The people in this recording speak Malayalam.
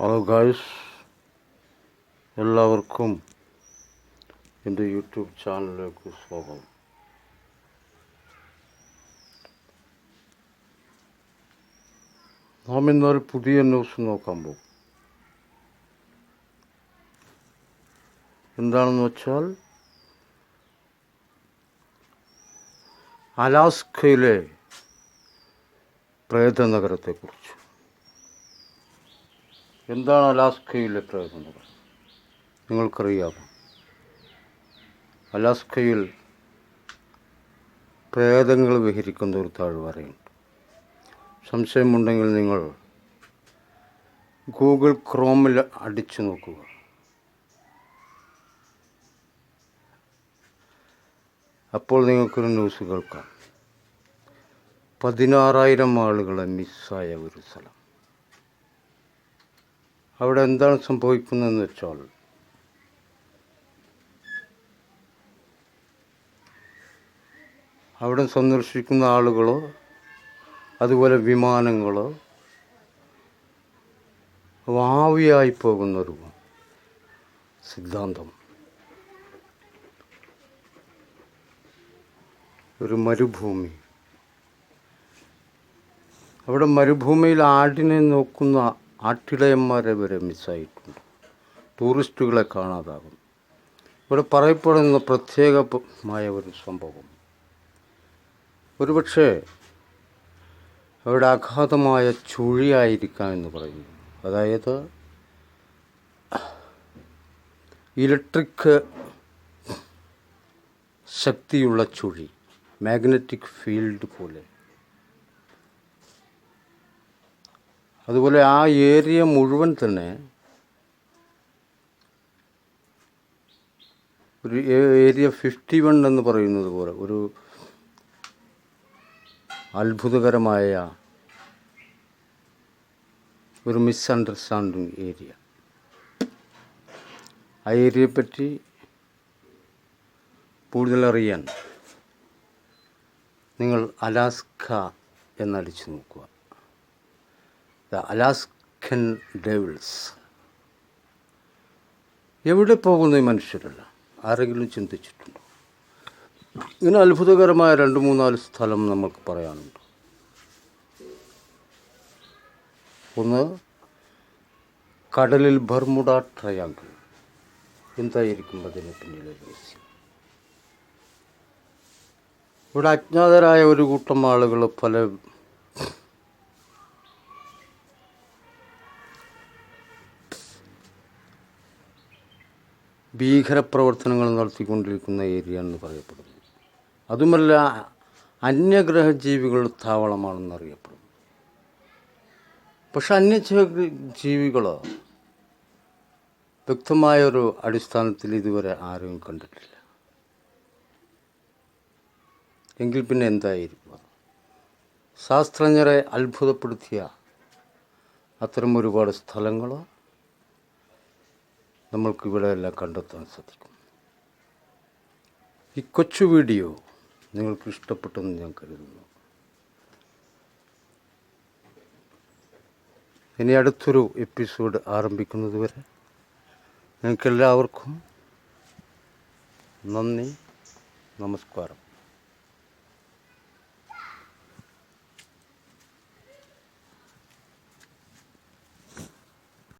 ഹലോ ഗായ്സ് എല്ലാവർക്കും എന്റെ യൂട്യൂബ് ചാനലിലേക്ക് സ്വാഗതം. നാം ഇന്നൊരു പുതിയ ന്യൂസ് നോക്കാൻ പോകും. എന്താണെന്ന് വെച്ചാൽ അലാസ്കയിലെ പ്രേതനഗരത്തെക്കുറിച്ച്. എന്താണ് അലാസ്കയിലെ പ്രേതനഗരം നിങ്ങൾക്കറിയാമോ? അലാസ്കയിൽ പ്രേതങ്ങൾ വിഹരിക്കുന്ന ഒരു താഴ്വരയുണ്ട്. സംശയമുണ്ടെങ്കിൽ നിങ്ങൾ ഗൂഗിൾ ക്രോമിൽ അടിച്ചു നോക്കുക. അപ്പോൾ നിങ്ങൾക്കൊരു ന്യൂസ് കേൾക്കാം. പതിനാറായിരം ആളുകളെ മിസ്സായ ഒരു സ്ഥലം. അവിടെ എന്താണ് സംഭവിക്കുന്നതെന്ന് വെച്ചാൽ അവിടെ സന്ദർശിക്കുന്ന ആളുകളോ അതുപോലെ വിമാനങ്ങളോ ഭാവിയായി പോകുന്നൊരു സിദ്ധാന്തം. ഒരു മരുഭൂമി. അവിടെ മരുഭൂമിയിൽ ആടിനെ നോക്കുന്ന ആട്ടിടയന്മാരെ വരെ മിസ്സായിട്ടുണ്ട്. ടൂറിസ്റ്റുകളെ കാണാതാകും. ഇവിടെ പറയപ്പെടുന്ന പ്രത്യേകമായ ഒരു സംഭവം. ഒരുപക്ഷെ അവിടെ അഗാധമായ ചുഴിയായിരിക്കാം എന്ന് പറയുന്നു. അതായത് ഇലക്ട്രിക് ശക്തിയുള്ള ചുഴി മാഗ്നറ്റിക് ഫീൽഡ് പോലെ. അതുപോലെ ആ ഏരിയ മുഴുവൻ തന്നെ ഒരു ഏരിയ ഫിഫ്റ്റി വൺ എന്ന് പറയുന്നത് പോലെ ഒരു അത്ഭുതകരമായ ഒരു മിസ്അണ്ടർസ്റ്റാൻഡിങ് ഏരിയ ആ ഏരിയയെപ്പറ്റി കൂടുതലറിയാൻ നിങ്ങൾ അലാസ്ക എന്നടിച്ചു നോക്കുക. The Alaskan devils. എവിടെ പോകുന്ന ഈ മനുഷ്യരല്ല ആരെങ്കിലും ചിന്തിച്ചിട്ടുണ്ടോ? ഇങ്ങനെ അത്ഭുതകരമായ രണ്ട് മൂന്നാൽ സ്ഥലം നമുക്ക് പറയാനുണ്ട്. ഒന്ന് കടലിൽ ബർമുഡ ട്രയാങ്കിൾ. എന്തായിരിക്കും അതിന് പിന്നിലെ രഹസ്യം? ഇവിടെ അജ്ഞാതരായ ഒരു കൂട്ടം ആളുകൾ പല ഭീകരപ്രവർത്തനങ്ങൾ നടത്തിക്കൊണ്ടിരിക്കുന്ന ഏരിയ എന്ന് പറയപ്പെടുന്നു. അതുമല്ല അന്യഗ്രഹ ജീവികൾ പക്ഷെ അന്യ ജീവികൾ വ്യക്തമായൊരു അടിസ്ഥാനത്തിൽ ഇതുവരെ ആരും കണ്ടിട്ടില്ല. എങ്കിൽ പിന്നെ എന്തായിരിക്കും? ശാസ്ത്രജ്ഞരെ അത്ഭുതപ്പെടുത്തിയ അത്തരം ഒരുപാട് സ്ഥലങ്ങൾ നമ്മൾക്ക് ഇവിടെ എല്ലാം കണ്ടെത്താൻ സാധിക്കും. ഈ കൊച്ചു വീഡിയോ നിങ്ങൾക്ക് ഇഷ്ടപ്പെട്ടെന്ന് ഞാൻ കരുതുന്നു. ഇനി അടുത്തൊരു എപ്പിസോഡ് ആരംഭിക്കുന്നത് വരെ നിങ്ങൾക്കെല്ലാവർക്കും നന്ദി നമസ്കാരം.